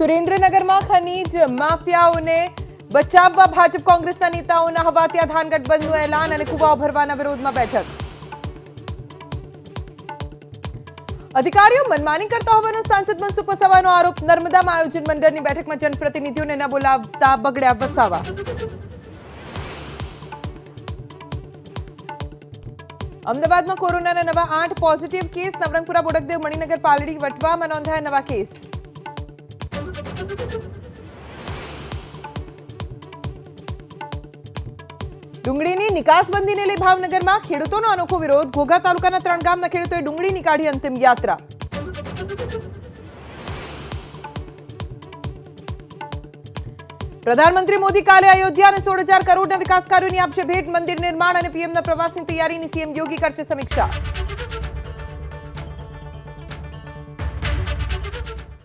સુરેન્દ્રનગરમાં ખનીજ માફિયાઓને બચાવવા ભાજપ કોંગ્રેસના નેતાઓના હવાતિયા ધાન ગઠબંધનું એલાન અને કુવાઓ ભરવાના વિરોધમાં બેઠક. અધિકારીઓ મનમાની કરતા હોવાનો સાંસદ મનસુખ વસાવાનો આરોપ, નર્મદામાં આયોજન મંડળની બેઠકમાં જનપ્રતિનિધિઓને ન બોલાવતા બગડ્યા વસાવા. અમદાવાદમાં કોરોનાના નવા આઠ પોઝિટિવ કેસ, નવરંગપુરા, બોડકદેવ, મણિનગર, પાલડી, વટવામાં નોંધાયા નવા કેસ. ડુંગળીની નિકાસબંધીને લઈ ભાવનગરમાં ખેડૂતોનો અનોખો વિરોધ. ઘોઘા તાલુકાના ત્રણ ગામના ખેડૂતોએ ડુંગળી નીકાળી અંતિમ યાત્રા. પ્રધાનમંત્રી મોદી કાલે અયોધ્યા અને સોળ હજાર કરોડના વિકાસ કાર્યોની આપશે ભેટ. મંદિર નિર્માણ અને પીએમના પ્રવાસની તૈયારીની સીએમ યોગી કરશે સમીક્ષા.